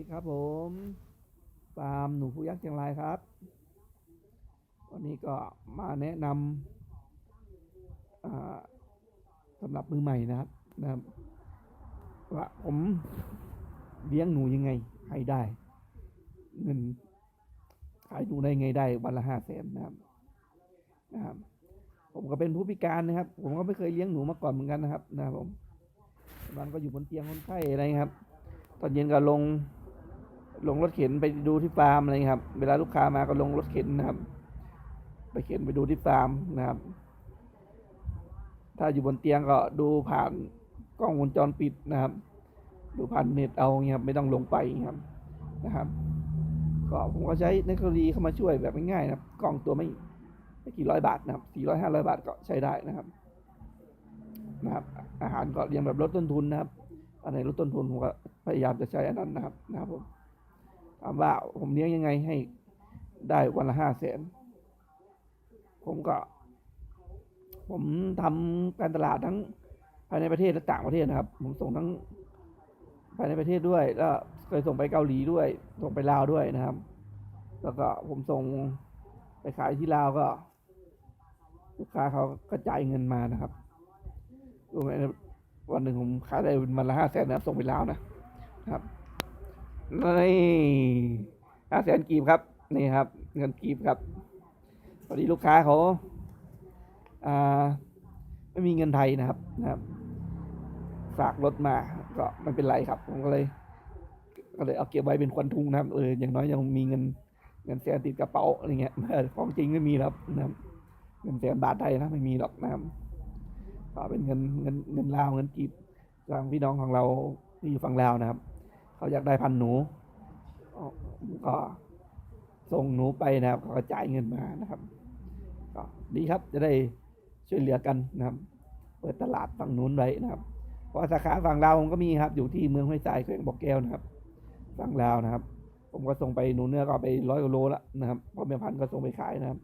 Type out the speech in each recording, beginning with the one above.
ดีครับผมฟาร์มหนูผู้ยักษ์เชียงรายครับ วันนี้ก็มาแนะนำสำหรับมือใหม่นะครับนะครับว่าผมเลี้ยงหนูยังไงให้ได้เงินขายหนูได้ไงได้วันละห้าแสนนะครับนะครับ ผมก็เป็นผู้พิการนะครับ ผมก็ไม่เคยเลี้ยงหนูมาก่อนเหมือนกันนะครับ นะครับผมบางก็อยู่บนเตียงคนไข้อะไรครับ ตอนเย็นก็ลง ลงรถเข็นไปดูที่ฟาร์มอะไรครับ เวลาลูกค้ามาก็ลงรถเข็นนะครับ ไปเข็นไปดูที่ฟาร์มนะครับ ถ้าอยู่บนเตียงก็ดูผ่านกล้องวงจรปิดนะครับ ดูผ่านเน็ตเอาเงี้ยครับไม่ต้องลงไปครับนะครับ ก็ผมก็ใช้เทคโนโลยีเข้ามาช่วยแบบง่ายๆนะครับ กล้องตัวไม่ไม่กี่ร้อยบาทนะครับสี่ร้อยห้าร้อยบาทก็ใช้ได้นะครับ นะครับ อาหารก็เลี้ยงแบบลดต้นทุนนะครับ อันไหนลดต้นทุนผมก็พยายามจะใช้อันนั้นนะครับนะครับผม ว่าผมเลี้ยงยังไงให้ได้วันละห้าแสนผมก็ ผมทำการตลาดทั้งภายในประเทศและต่างประเทศนะครับ ผมส่งทั้งภายในประเทศด้วย แล้วเคยส่งไปเกาหลีด้วย ส่งไปลาวด้วยนะครับ แล้วก็ผมส่งไปขายที่ลาวก็ลูกค้าเขาก็จ่ายเงินมานะครับรู้ไหมวันหนึ่งผมขายได้วันละห้าแสนนะครับ ส่งไปลาวนะครับ นี่ห้าแสนกีบครับนี่ครับ เงินกีบครับพอดีลูกค้าเขาอ่าไม่มีเงินไทยนะครับนะครับฝากรถมาก็ไม่เป็นไรครับ ผมก็เลย ก็เลยเอาเก็บไว้เป็นควันทุงนะครับเอออย่างน้อยยังมีเงินเงินแสนติดกระเป๋าอะไรเงี้ยของจริงไม่มีครับนะครับเงินแสนบาทไทยนะไม่มีหรอกนะครับก็เป็นเงินเงินเงินลาวเงินกีบทางพี่น้องของเราที่อยู่ฝั่งลาวนะครับ เขาอยากได้พันหนูก็ส่งหนูไปนะครับเขาก็จ่ายเงินมานะครับก็ดีครับจะได้ช่วยเหลือกันนะครับ เปิดตลาดฝั่งนู้นไว้นะครับเพราะสาขาฝั่งลาวผมก็มีครับ อยู่ที่เมืองห้วยทรายแขวงบอกแก้วนะครับฝั่งลาวนะครับ ผมก็ส่งไปหนูเนื้อก็ไปร้อยกว่าโลละนะครับพอแม่พันก็ส่งไปขายนะครับ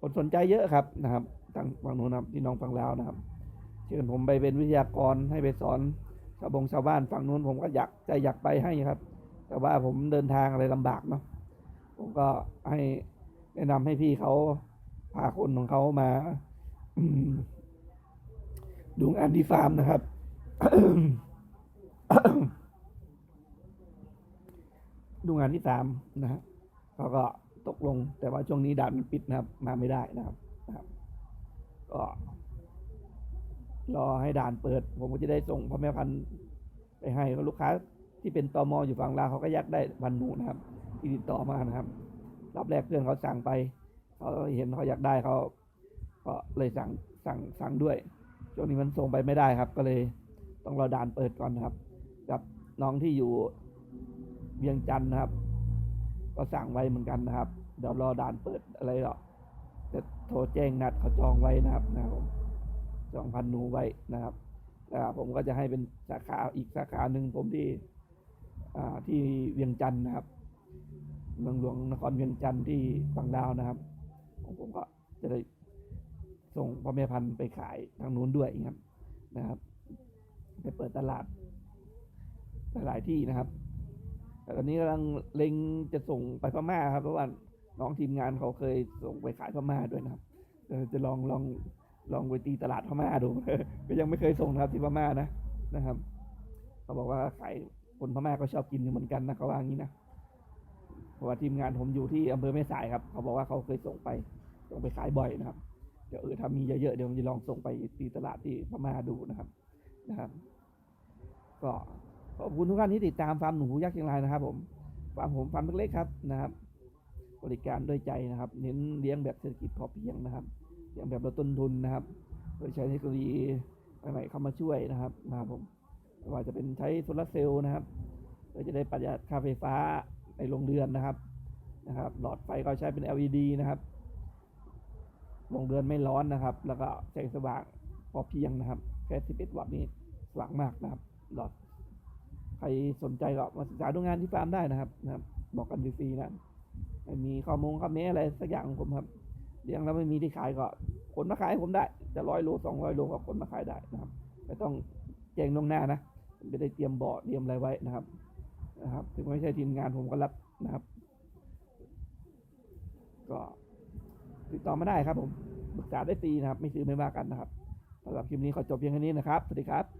คนสนใจเยอะครับนะครับทางฝั่งนู้นนะครับพี่น้องฝั่งลาวนะครับเชิญผมไปเป็นวิทยากรให้ไปสอน ชาวบงชาวบ้านฝั่งนู้นผมก็อยากใจอยากไปให้ครับ แต่ว่าผมเดินทางอะไรลำบากเนาะผมก็ให้แนะนำให้พี่เขาพาคนของเขามาดูงานที่ฟาร์มนะครับดูงานที่สามนะฮะเขาก็ตกลงแต่ว่าช่วงนี้ด่านมันปิดนะครับ มาไม่ได้นะครับนะครับก็ รอให้ด่านเปิด ผมก็จะได้ส่งพ่อแม่พันธุ์ไปให้ลูกค้าที่เป็นตอมออยู่ฝั่งลาวเขาก็ยากได้พันหนูนะครับที่ติดต่อมานะครับรอบแรกเพื่อนเขาสั่งไปเขาเห็นเขาอยากได้เขาก็เลยสั่งสั่งสั่งด้วยช่วงนี้มันส่งไปไม่ได้ครับ ก็เลยต้องรอด่านเปิดก่อนนะครับ กับน้องที่อยู่เวียงจันทร์นะครับ ก็สั่งไว้เหมือนกันนะครับเดี๋ยวรอด่านเปิดอะไรหรอกจะโทรแจ้งนัดเขาจองไว้นะครับนะครับ ผมจองพันหนูไว้นะครับแล้วผมก็จะให้เป็นสาขาอีกสาขาหนึ่งผมที่ที่เวียงจันทร์นะครับเมืองหลวงนครเวียงจันทร์ที่ฝั่งลาวนะครับของผมก็จะได้ส่งพ่อแม่พันธุ์ไปขายทางนู้นด้วยครับนะครับไปเปิดตลาดหลายที่นะครับ แต่ตอนนี้กำลังเล็งจะส่งไปพม่าครับเพราะว่าน้องทีมงานเขาเคยส่งไปขายพม่าด้วยนะครับจะลองลอง ลองไปตีตลาดพม่าดูก็ยังไม่เคยส่งนะครับที่พม่านะนะครับเขาบอกว่าขายคนพม่าก็ชอบกินอยู่เหมือนกันนะเขาว่างี้นะเพราะว่าทีมงานผมอยู่ที่อำเภอแม่สายครับ เขาบอกว่าเขาเคยส่งไปส่งไปขายบ่อยนะครับเดี๋ยวเออถ้ามีเยอะๆเดี๋ยวผมจะลองส่งไปตีตลาดที่พม่าดูนะครับนะครับ ก็ขอบคุณทุกท่านที่ติดตามฟาร์มหนูยักษ์เชียงรายนะครับ ผมฟาร์มผมฟาร์มเล็กๆครับนะครับ บริการด้วยใจนะครับ เน้นเลี้ยงแบบเศรษฐกิจพอเพียงนะครับ เลี้ยงแบบลดต้นทุนนะครับ โดยใช้เทคโนโลยีใหม่ๆเข้ามาช่วยนะครับนะครับผมว่าจะเป็นใช้โซลาร์เซลล์นะครับเพื่อจะได้ประหยัดค่าไฟฟ้าในโรงเรือนนะครับนะครับ หลอดไฟก็ใช้เป็น LED นะครับโรงเรือนไม่ร้อนนะครับ แล้วก็แสงสว่างพอเพียงนะครับแค่11วัตต์นี้สว่างมากนะครับ หลอดใครสนใจก็มาศึกษาดูงานที่ฟาร์มได้นะครับนะครับ บอกกันฟรีๆนะม่มีข้อมูลข้อแม้อะไรสักอย่างของผมครับ เลี้ยงแล้วไม่มีที่ขายก็ขนมาขายผมได้ จะร้อยโลสองร้อยโลก็ขนมาขายได้นะครับไม่ต้องแจ้งล่วงหน้านะผมจะได้เตรียมเบาะเตรียมอะไรไว้นะครับนะครับ ถึงไม่ใช่ทีมงานผมก็รับนะครับ ก็ติดต่อมาได้ครับผมปรึกษาได้ฟรีนะครับ ไม่ซื้อไม่ว่ากันนะครับสำหรับคลิปนี้ขอจบเพียงแค่นี้นะครับ สวัสดีครับ